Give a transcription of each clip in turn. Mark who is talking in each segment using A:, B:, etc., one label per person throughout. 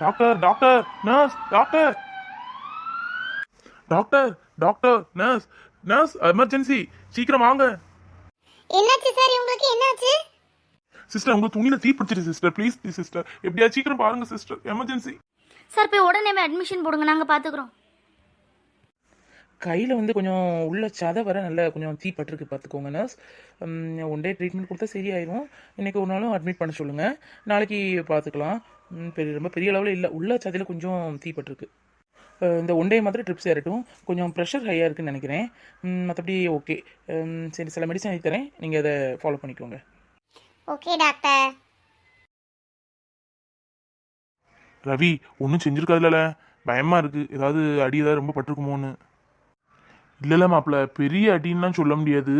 A: Doctor doctor nurse doctor doctor doctor nurse nurse emergency சீக்கிரம் வாங்க.
B: என்னாச்சு சார் உங்களுக்கு என்னாச்சு?
A: சிஸ்டர் உங்க துணியில தீ பிடிச்சிரு சிஸ்டர் ப்ளீஸ் சிஸ்டர் எப்படியா சீக்கிரம் பாருங்க சிஸ்டர் எமர்ஜென்சி
B: சார் போய் உடனே அட்மிஷன் போடுங்க. நாங்கள் பார்த்துக்குறோம்
C: கையில் வந்து கொஞ்சம் உள்ள சதை வர நல்ல கொஞ்சம் தீ பட்டிருக்கு பார்த்துக்கோங்க நர்ஸ் ஒன் டே ட்ரீட்மெண்ட் கொடுத்தா சரியாயிரும். இன்னைக்கு ஒரு நாளும் அட்மிட் பண்ண சொல்லுங்கள் நாளைக்கு பார்த்துக்கலாம் பெரிய ரொம்ப பெரிய அளவில் இல்லை. உள்ள சதையில் கொஞ்சம் தீ பட்டிருக்கு. அஹ், இந்த ஒன் டே மாதிரி ட்ரிப்ஸ் ஏறட்டும். கொஞ்சம் ப்ரெஷர் ஹையாக இருக்குன்னு நினைக்கிறேன். மற்றபடி ஓகே சரி சில மெடிசன் எழுதி தரேன். நீங்கள் அதை ஃபாலோ பண்ணிக்கோங்க.
B: ஓகே டாக்டர்
A: ரவி ஒன்றும் செஞ்சிருக்காதுல பயமா இருக்கு. ஏதாவது அடி ஏதாவது ரொம்ப பட்டிருக்குமோன்னு. இல்லைல்ல மாப்பிள்ள பெரிய அடின்னுலாம் சொல்ல முடியாது.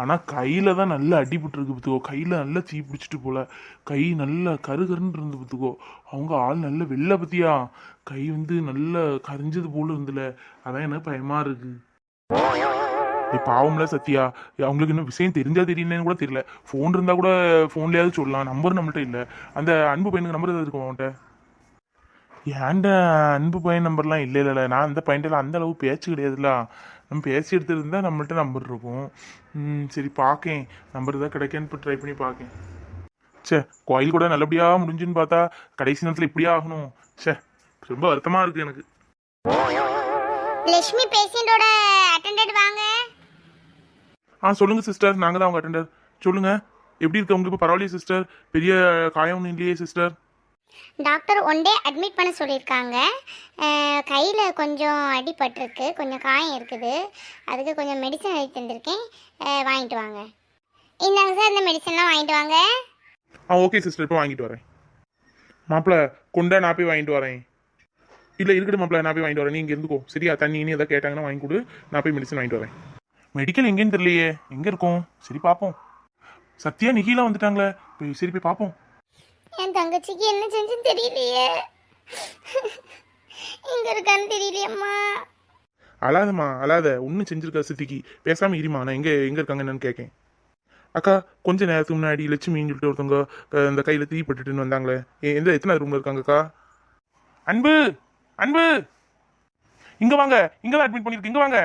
A: ஆனால் கையில் தான் நல்லா அடிபட்டுருக்கு பார்த்துக்கோ கையில் நல்லா தீ பிடிச்சிட்டு போல. கை நல்லா கருகருன்னு இருந்து பார்த்துக்கோ அவங்க ஆள் நல்ல வெள்ளை பத்தியா? கை வந்து நல்லா கரிஞ்சது போல இருந்துல. அதான் எனக்கு பயமாக இருக்கு. பாவம்ல சத்யா. அவங்களுக்கு இன்னும் விஷயம் தெரிஞ்சா தெரியலன்னு கூட தெரியல. ஃபோன் இருந்தால் கூட ஃபோன்லேயாவது சொல்லலாம். நம்பர் நம்மள்கிட்ட இல்லை. அந்த அன்பு பையனுக்கு நம்பர் ஏதாவது இருக்கும் அவன்கிட்ட ஏன்டா அன்பு பையன் நம்பர்லாம் இல்லை இல்லைல்ல நான் அந்த பையன்ல அந்த அளவு பேச்சு கிடையாதுல்ல நம்ம பேசி எடுத்துருந்தா நம்மள்ட்ட நம்பர் இருக்கும். ம், சரி பார்க்கேன் நம்பர் தான் கிடைக்கான்னு இப்போ ட்ரை பண்ணி பார்க்கேன் சே கோயில் கூட நல்லபடியாக முடிஞ்சுன்னு பார்த்தா கடைசி நேரத்தில் இப்படியே ஆகணும். சே ரொம்ப வருத்தமாக இருக்கு எனக்கு.
B: லட்சுமி பேஷண்டோட அட்டெண்டட் வாங்க.
A: ஆ சொல்லுங்க சிஸ்டர் நாங்கள் தான் அவங்க அட்டெண்டர் சொல்லுங்க. எப்படி இருக்கு உங்களுக்கு? இப்போ பரவாயில்லையே சிஸ்டர் பெரிய காயம் ஒன்றும் இல்லையே sister
B: doctor one day admit பண்ண சொல்லியிருக்காங்க. கையில் கொஞ்சம் அடிபட்டிருக்கு. கொஞ்சம் காயம் இருக்குது. அதுக்கு கொஞ்சம் மெடிசன் எழுதி தந்திருக்கேன். வாங்கிட்டு வாங்க. இந்தாங்க சார் இந்த மெடிசன்லாம் வாங்கிட்டு வாங்க.
A: ஆ ஓகே சிஸ்டர் இப்போ வாங்கிட்டு வரேன். மாப்பிள்ள கொண்டா நான் போய் வாங்கிட்டு வரேன். இல்லை இருக்கட்டும் மாப்பிள்ள நான் போய் வாங்கிட்டு வரேன். நீங்கள் இருந்துக்கோ. சரியா? தண்ணி இனி எதாவது கேட்டாங்கன்னா வாங்கி கொடு. நான் போய் மெடிசன் வாங்கிட்டு வரேன். மெடிக்கல் எங்கேன்னு தெரியலையே. எங்கே இருக்கும்? சரி பார்ப்போம் சத்யா நிகிலாம் வந்துட்டாங்களே. போய் சரி போய் பார்ப்போம்
B: என் தங்கச்சிக்கு என்ன செஞ்சுன்னு தெரியலையே. இங்க இருக்கான்னு தெரியலையம்மா.
A: அழாதம்மா அழாத. ஒன்றும் செஞ்சிருக்கா சித்திக்கு. பேசாமல் இருமா நான் எங்கே எங்கே இருக்காங்க என்னன்னு கேட்கேன் அக்கா கொஞ்ச நேரத்துக்கு முன்னாடி லட்சுமின்னு சொல்லிட்டு ஒருத்தவங்க அஹ், இந்த கையில் தீ பட்டுட்டுன்னு வந்தாங்களே. எ- எந்த எத்தனை ரூமில் இருக்காங்கக்கா அன்பு அன்பு! இங்க வாங்க இங்க தான் அட்மிட் பண்ணிருக்கு இங்க வாங்க.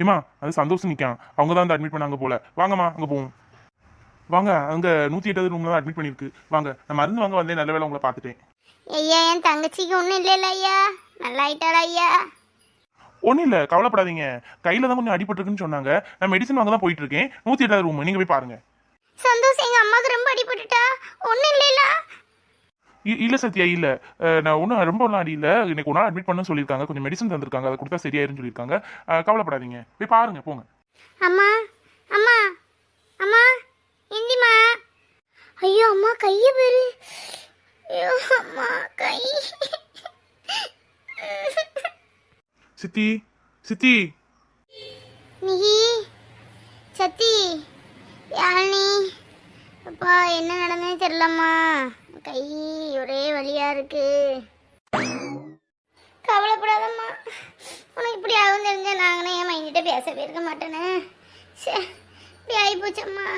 A: ஏமா அது சந்தோஷம் நிற்கான் அவங்க தான் வந்து அட்மிட் பண்ணாங்க போல. வாங்கம்மா அங்கே போவோம். வாங்க அங்கே நூற்றி எட்டாவது ரூமில் தான் அட்மிட் பண்ணியிருக்கு. வாங்க நான் மருந்து வாங்க வந்தேன் நல்ல வேளை உங்களை பார்த்துட்டேன்.
B: ஐயா என் தங்கச்சிக்கு ஒன்றும் இல்லைல்ல ஐயா. நல்லா ஆயிட்டாளா ஐயா?
A: ஒன்றும் இல்லை கவலைப்படாதீங்க. கையில் தான் கொஞ்சம் அடிபட்டிருக்குன்னு சொன்னாங்க. நான் மெடிசன் வாங்க தான் போயிட்டு இருக்கேன் நூற்றி எட்டாவது ரூம் நீங்கள் போய் பாருங்க.
B: சந்தோஷ் எங்கள் அம்மாவுக்கு ரொம்ப அடிபட்டுட்டா? ஒன்றும் இல்லைல்ல?
A: இல்ல சத்யா இல்ல. நான் ஒன்றும் ரொம்ப ஒன்றும் அடி இல்ல. இன்னைக்கு ஒரு நாள் அட்மிட் பண்ண சொல்லியிருக்காங்க. கொஞ்சம் மெடிசன் தந்திருக்காங்க. அதை கொடுத்தா சரியாயிருன்னு சொல்லியிருக்காங்க. கவலைப்படாதீங்க. போய் பாருங்க போங்க.
B: அம்மா அம்மா இந்திமா ஐயோ அம்மா கையை பேரு அம்மா கை.
A: சித்தி சித்தி.
B: நிகி சத்தி யாழினி அப்பா என்ன நடந்ததுன்னு தெரியலம்மா. கை ஒரே வலியா இருக்கு. கவலைப்படாதம்மா. உனக்கு இப்படி ஆகும் தெரிஞ்ச நாங்களே என் மைண்டிட்ட பேசவே இருக்க மாட்டேனே. சே இப்படி ஆகிப்போச்சம்மா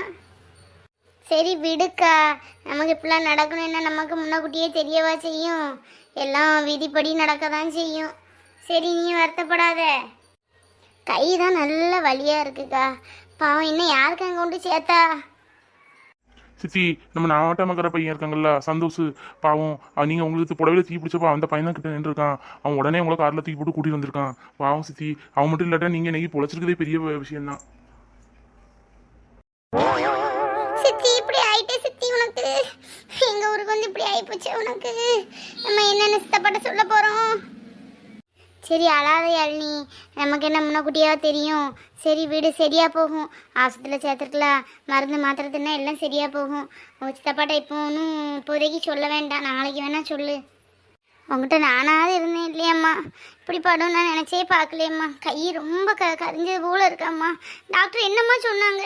B: சரி விடுக்கா. நமக்கு இப்படிலாம் நடக்கணும்னா நமக்கு முன்னக்கூட்டியே தெரியவா செய்யும்? எல்லாம் விதிப்படி நடக்க தான் செய்யும். சரி நீ வருத்தப்படாத. கை தான் நல்ல வலியா இருக்குக்கா. பாவம் இன்னும் யாருக்கு அங்கே கொண்டு சேர்த்தா?
A: சித்தி நம்ம நாட்டாமக்கிற பையன் இருக்காங்கல்ல சந்தோஷ். பாவம் நீங்கள் உங்களுக்கு புடவையில் தீ பிடிச்சப்போ அந்த பையன் தான் கிட்ட நின்றுருக்கான். அவன் உடனே உங்களை காரில் தூக்கி போட்டு கூட்டிட்டு வந்திருக்கான். பாவம் சித்தி அவன் மட்டும் இல்லாட்டா நீங்கள் இன்னைக்கு பொழைச்சிருக்கதே பெரிய விஷயம்
B: வந்து இப்படி ஆகிப்போச்சு உனக்கு? நம்ம என்னென்ன சித்தப்பட்ட சொல்ல போகிறோம் சரி அழாத யாழினி. நமக்கு என்ன முன்னக்கூட்டியா தெரியும். சரி வீடு சரியாக போகும். ஆஸ்பத்திரியில் சேர்த்துருக்கலாம். மருந்து மாத்திரை தின்னா எல்லாம் சரியாக போகும். உங்கள் சித்தப்பாட்ட இப்போ ஒன்றும் இப்போதைக்கு சொல்ல வேண்டாம். நாளைக்கு வேணால் சொல்லு. உங்ககிட்ட நானாவது இருந்தேன் இல்லையம்மா. இப்படி படம் நான் நினச்சே பார்க்கலையம்மா. கை ரொம்ப க கரிஞ்சது போல் இருக்காம்மா. டாக்டர் என்னம்மா சொன்னாங்க?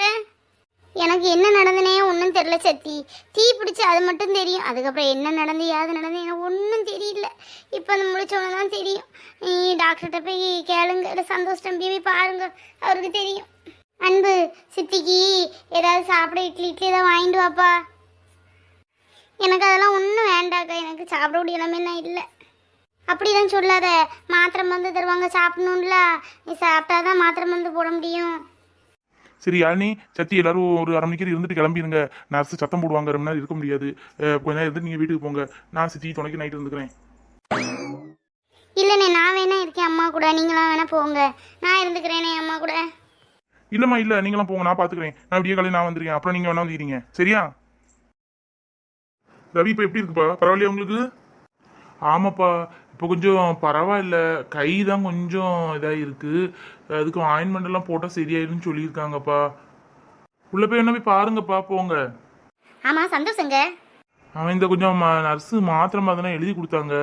B: எனக்கு என்ன நடந்தனே ஒன்றும் தெரில சத்தி. தீ பிடிச்சி அது மட்டும் தெரியும். அதுக்கப்புறம் என்ன நடந்து யாது நடந்து எனக்கு ஒன்றும் தெரியல. இப்போ அந்த முடிச்சோன்னு தான் தெரியும். நீ டாக்டர்கிட்ட போய் கேளுங்க. இல்லை சந்தோஷ் தம்பி போய் பாருங்க. அவருக்கு தெரியும். அன்பு சித்திக்கு ஏதாவது சாப்பிட இட்லி இட்லி ஏதாவது வாங்கிட்டு வாப்பா. எனக்கு அதெல்லாம் ஒன்றும் வேண்டாக்கா எனக்கு சாப்பிட முடிய நிலைமைலாம் இல்லை. அப்படிலாம் சொல்லாத. மாத்திரை மருந்து தருவாங்க. சாப்பிடணும்ல. நீ சாப்பிட்டா தான் மாத்திரை மருந்து போட முடியும்.
A: சரி யாழினி சத்தி எல்லாரும் ஒரு அரை மணிக்கு இருந்துட்டு கிளம்பிடுங்க நர்ஸ் சத்தம் போடுவாங்க ரொம்ப நேரம் இருக்க முடியாது. கொஞ்ச நேரம் இருந்து நீங்கள் வீட்டுக்கு போங்க. நான் சித்தி துணைக்கு நைட் இருந்துக்கிறேன்.
B: இல்லைண்ணே நான் வேணா இருக்கேன் அம்மா கூட. நீங்களாம் வேணா போங்க. நான் இருந்துக்கிறேனே அம்மா கூட.
A: இல்லைம்மா இல்லை. நீங்களாம் போங்க நான் பார்த்துக்கிறேன் நான் விடிய காலையில் நான் வந்துருக்கேன். அப்புறம் நீங்கள் வேணா வந்துக்கிறீங்க. சரியா? ரவி இப்போ எப்படி இருக்குப்பா? பரவாயில்லையா உங்களுக்கு? ஆமாப்பா. இப்போ கொஞ்சம் பரவாயில்ல. கை தான் கொஞ்சம் இதாக இருக்கு. அதுக்கு ஆயின்மெண்ட் எல்லாம் போட்டால் சரியாயிருன்னு சொல்லியிருக்காங்கப்பா. உள்ள போய் என்ன போய் பாருங்கப்பா போங்க.
B: ஆமாம் சந்தோஷங்க
A: அவன் இந்த கொஞ்சம் நர்ஸு மாத்திரை மாதிரிலாம் எழுதி கொடுத்தாங்க.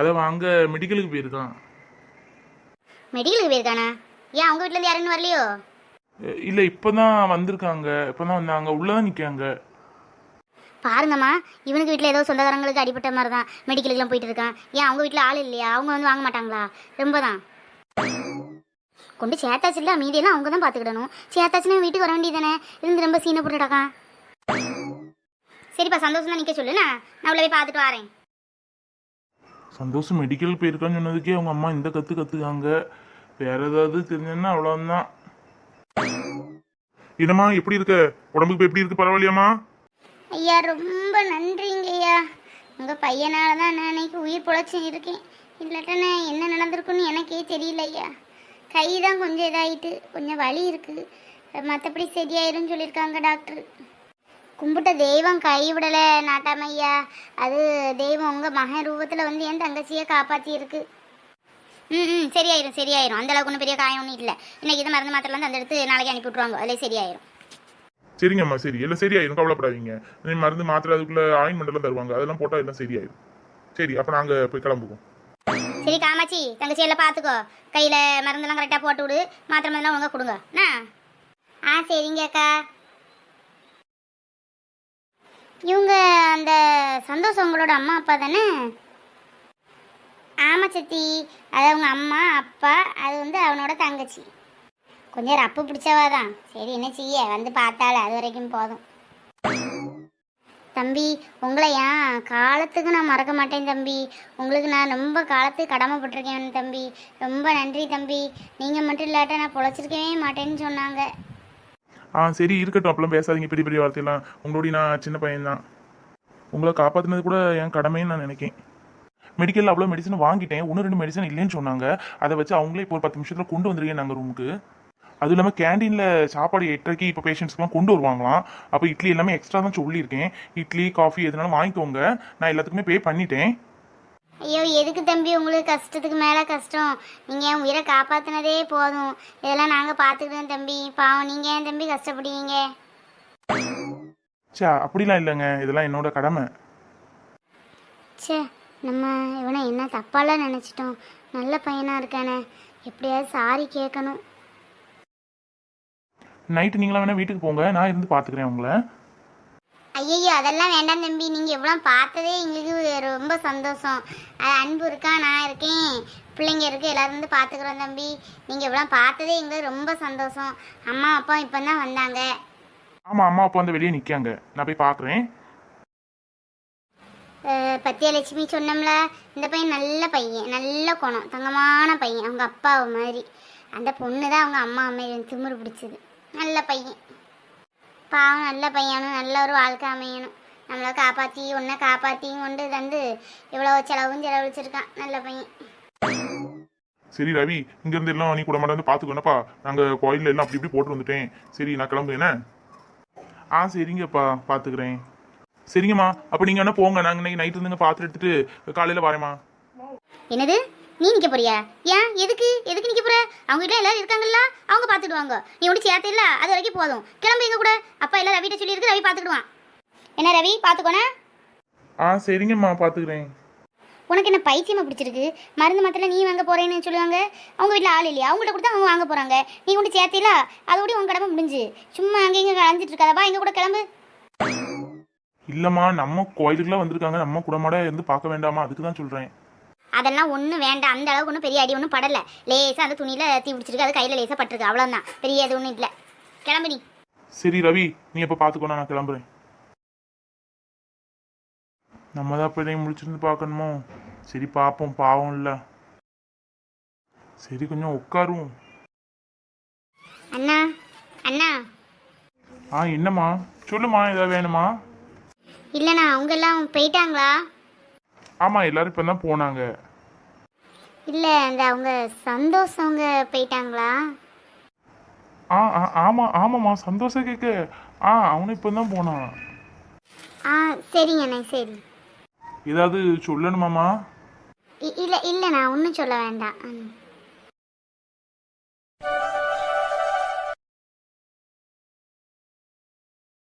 A: அதை வாங்க மெடிக்கலுக்கு போயிருக்கான்.
B: மெடிக்கலுக்கு போயிருக்கானா? ஏன் அவங்க வீட்டிலேருந்து யாருன்னு வரலையோ?
A: இல்ல இப்பதான் வந்திருக்காங்க. இப்பதான் வந்தாங்க. உள்ளதான் நிக்காங்க.
B: பாருங்கம்மா இவனுக்கு வீட்டில் ஏதோ சொந்தக்காரங்களுக்கு அடிபட்ட மாதிரி தான் மெடிக்கலுக்குலாம் போயிட்டு இருக்கான் ஏன் அவங்க வீட்டில் ஆள் இல்லையா? அவங்க வந்து வாங்க மாட்டாங்களா? ரொம்ப தான் கொண்டு சேத்தாச்சு இல்லை மீதியெல்லாம் அவங்க தான் பார்த்துக்கிடணும் சேர்த்தாச்சுன்னா வீட்டுக்கு வர வேண்டியதானே இருந்து ரொம்ப சீனை போட்டுட்டாக்கா சரிப்பா சந்தோஷம் தான் நிற்க சொல்லு நான் நான் போய் பார்த்துட்டு வரேன்.
A: சந்தோஷம் மெடிக்கல் போயிருக்கான்னு சொன்னதுக்கே அவங்க அம்மா இந்த கத்து கற்றுக்காங்க வேற ஏதாவது தெரிஞ்சதுன்னா அவ்வளோதான் என்னம்மா எப்படி இருக்க? உடம்புக்கு எப்படி இருக்கு? பரவாயில்லையாம்மா?
B: ஐயா ரொம்ப நன்றிங்க ஐயா. உங்கள் பையனால் தான் நான் இன்னைக்கு உயிர் பொழைச்சி இருக்கேன். இல்லாட்டா என்ன நடந்திருக்குன்னு எனக்கே தெரியல ஐயா. கை தான் கொஞ்சம் இதாகிட்டு கொஞ்சம் வலி இருக்குது மற்றபடி சரியாயிரும்னு சொல்லியிருக்காங்க டாக்டர். கும்பிட்ட தெய்வம் கைவிடலை நாட்டாமையா அது தெய்வம் உங்கள் மகன் ரூபத்தில் வந்து என் தங்கச்சியை காப்பாற்றி இருக்கு ம் ம் சரியாயிரும் சரியாயிரும். அந்த அளவுக்கு ஒன்றும் பெரிய காயம் ஒன்றும் இல்லை. இன்றைக்கி இது மருந்து மாத்திரலாம் அந்த எடுத்து நாளைக்கு அனுப்பி விட்ருவாங்க அதிலே சரியாயிரும்.
A: சரிங்கம்மா சரி. எல்லாம் சரியாயிரும் கவலைப்படாதீங்க. மருந்து மாத்திரை அதுக்குள்ள ஆயின்மெண்ட்லாம் தருவாங்க. அதெல்லாம் போட்டால் எல்லாம் சரியாயிரும். சரி அப்ப நாங்க போய் கிளம்புவோம்.
B: சரி காமாச்சி தங்கச்சி எல்லாம் பார்த்துக்கோ. கையில் மருந்தெல்லாம் கரெக்டாக போட்டு விடு. மாத்திரை மருந்தெல்லாம் ஒழுங்கா கொடுங்க. என்ன? ஆ சரிங்க அக்கா. இவங்க அந்த சந்தோஷம் உங்களோட அம்மா அப்பா தானே? ஆமா சத்தி. அது அவங்க அம்மா அப்பா அது வந்து அவனோட தங்கச்சி. கொஞ்சம் ரப்பு பிடிச்சவா தான் சரி என்ன செய்ய? வந்து பார்த்தால அது வரைக்கும் போதும். தம்பி உங்களை ஏன் காலத்துக்கு நான் மறக்க மாட்டேன் தம்பி? உங்களுக்கு நான் ரொம்ப காலத்துக்கு கடமைப்பட்டிருக்கேன் தம்பி. ரொம்ப நன்றி தம்பி. நீங்கள் மட்டும் இல்லாட்ட நான் பொழைச்சிருக்கவே மாட்டேன்னு சொன்னாங்க.
A: ஆ சரி இருக்கட்டும். அப்பெல்லாம் பேசாதீங்க பெரிய பெரிய வார்த்தையெல்லாம். உங்களோட நான் சின்ன பையன்தான். உங்களை காப்பாற்றினது கூட என் கடமைன்னு நான் நினைக்கேன். மெடிக்கலில் அவ்வளோ மெடிசன் வாங்கிட்டேன். ஒன்று ரெண்டு மெடிசன் இல்லைன்னு சொன்னாங்க. அதை வச்சு அவங்களே இப்போ ஒரு பத்து நிமிஷத்தில் கொண்டு வந்துருக்கேன் நாங்கள் ரூமுக்கு அதுவும் இல்லாமல் கேண்டீனில் சாப்பாடு எட்டரைக்கு இப்போ பேஷண்ட்ஸ்க்குலாம் கொண்டு வருவாங்களாம். அப்போ இட்லி எல்லாமே எக்ஸ்ட்ரா தான் சொல்லியிருக்கேன். இட்லி காஃபி எதுனாலும் வாங்கிக்கோங்க. நான் எல்லாத்துக்குமே பே பண்ணிட்டேன்.
B: ஐயோ எதுக்கு தம்பி? உங்களுக்கு கஷ்டத்துக்கு மேலே கஷ்டம். நீங்கள் என் உயிரை காப்பாற்றினதே போதும். இதெல்லாம் நாங்கள் பார்த்துக்கிட்டோம் தம்பி. பாவம் நீங்கள் ஏன் தம்பி கஷ்டப்படுவீங்க
A: சே அப்படிலாம் இல்லைங்க. இதெல்லாம் என்னோட கடமை.
B: ச்சே நம்ம இவனை என்ன தப்பாலாம் நினச்சிட்டோம். நல்ல பையனாக இருக்கானே. எப்படியாவது சாரி கேட்கணும்.
A: நைட்டு நீங்களாம் வேணால் வீட்டுக்கு போங்க. நான் இருந்து பார்த்துக்கிறேன் உங்களை.
B: ஐயையோ அதெல்லாம் வேண்டாம் தம்பி. நீங்கள் எவ்வளோ பார்த்ததே எங்களுக்கு ரொம்ப சந்தோஷம். அது அன்பு இருக்கா? நான் இருக்கேன். பிள்ளைங்க இருக்கு. எல்லாரும் வந்து பார்த்துக்குறோம் தம்பி. நீங்கள் எவ்வளோ பார்த்ததே எங்களுக்கு ரொம்ப சந்தோஷம். அம்மா அப்பா இப்போ தான் வந்தாங்க.
A: ஆமாம் அம்மா அப்பா வந்து வெளியே நிற்காங்க நான் போய் பார்க்குறேன்
B: பத்தியலட்சுமி சொன்னோம்ல இந்த பையன் நல்ல பையன். நல்ல குணம். தங்கமான பையன். அவங்க அப்பாவை மாதிரி. அந்த பொண்ணு தான் அவங்க அம்மா மாதிரி திமிரு பிடிச்சது. நல்ல பையன். பாவம் நல்ல பையனும் நல்ல ஒரு வாழ்க்கை அமையணும். நம்மளை காப்பாற்றி உன்னை காப்பாற்றியும் கொண்டு தந்து இவ்வளோ செலவும் செலவழிச்சிருக்கான் நல்ல பையன்.
A: சரி ரவி இங்கேருந்து எல்லாம் நீ கூட மாட்டேன் வந்து பார்த்துக்கோனப்பா. நாங்கள் கோயிலில் எல்லாம் அப்படி இப்படி போட்டு வந்துட்டேன். சரி நான் கிளம்புறேனே ஆ சரிங்கப்பா பார்த்துக்கிறேன். சரிங்கம்மா அப்போ நீங்கள் என்ன போங்க. நாங்கள் இன்னைக்கு நைட் இருந்துங்க பார்த்துட்டு எடுத்துட்டு காலையில் வரேம்மா.
B: என்னது? நீ நிற்க போறியா? ஏன்? எதுக்கு? எதுக்கு நிற்க போற? அவங்க வீட்டில் எல்லாரும் இருக்காங்கல்ல அவங்க பார்த்துடுவாங்க நீ ஒன்று சேர்த்து இல்லை அது வரைக்கும் போதும். கிளம்பு எங்க கூட. அப்பா எல்லாம் ரவிட்ட சொல்லியிருக்கு ரவி பார்த்துக்கிடுவான். என்ன ரவி பார்த்துக்கோனே?
A: ஆ சரிங்கம்மா பார்த்துக்கிறேன்.
B: உனக்கு என்ன பைத்தியமா பிடிச்சிருக்கு? மருந்து மாத்திரம் நீ வாங்க போறேன்னு சொல்லுவாங்க. அவங்க வீட்டில் ஆள் இல்லையா? அவங்கள்ட்ட கொடுத்தா அவங்க வாங்க போறாங்க. நீ கொண்டு சேர்த்தில அதோடய உன் கடமை முடிஞ்சு. சும்மா அங்கே இங்கே கலந்துட்டு இருக்காதப்பா எங்க கூட கிளம்பு.
A: இல்லைம்மா நம்ம கோயிலுக்குலாம் வந்திருக்காங்க. நம்ம குடமாட இருந்து பார்க்க வேண்டாமா? அதுக்கு தான் சொல்கிறேன்
B: அதெல்லாம் ஒன்றும் வேண்டாம். அந்த அளவுக்கு ஒன்றும் பெரிய அடி ஒன்றும் படலை. லேசாக அந்த துணியில் தீ பிடிச்சிருக்கு. அது கையில் லேசாக பட்டிருக்கு. அவ்வளோதான் பெரிய இது ஒன்றும் இல்லை. கிளம்பு நீ.
A: சரி ரவி நீ எப்போ பார்த்துக்கோனா நான் கிளம்புறேன். நம்ம தான் பிள்ளைங்க முடிச்சிருந்து பார்க்கணுமோ? சரி பார்ப்போம் பாவம் இல்லை. சரி கொஞ்சம் உட்காருவோம்.
B: அண்ணா அண்ணா.
A: ஆ என்னம்மா? சொல்லுமா ஏதாவது வேணுமா?
B: இல்லைண்ணா அவங்க எல்லாம் போயிட்டாங்களா?
A: ஆமாம் எல்லாரும் இப்போ தான் போனாங்க.
B: இல்லை அந்த அவங்க சந்தோஷ் அவங்க போயிட்டாங்களா?
A: ஆ ஆ ஆமாம் ஆமாம்மா சந்தோஷம் கேட்க ஆ அவனும் இப்போ தான் போனான்.
B: ஆ சரிங்கண்ணே சரி.
A: ஏதாவது சொல்லணுமாம்மா?
B: இல்லை இல்லைண்ணா ஒன்றும் சொல்ல வேண்டாம்.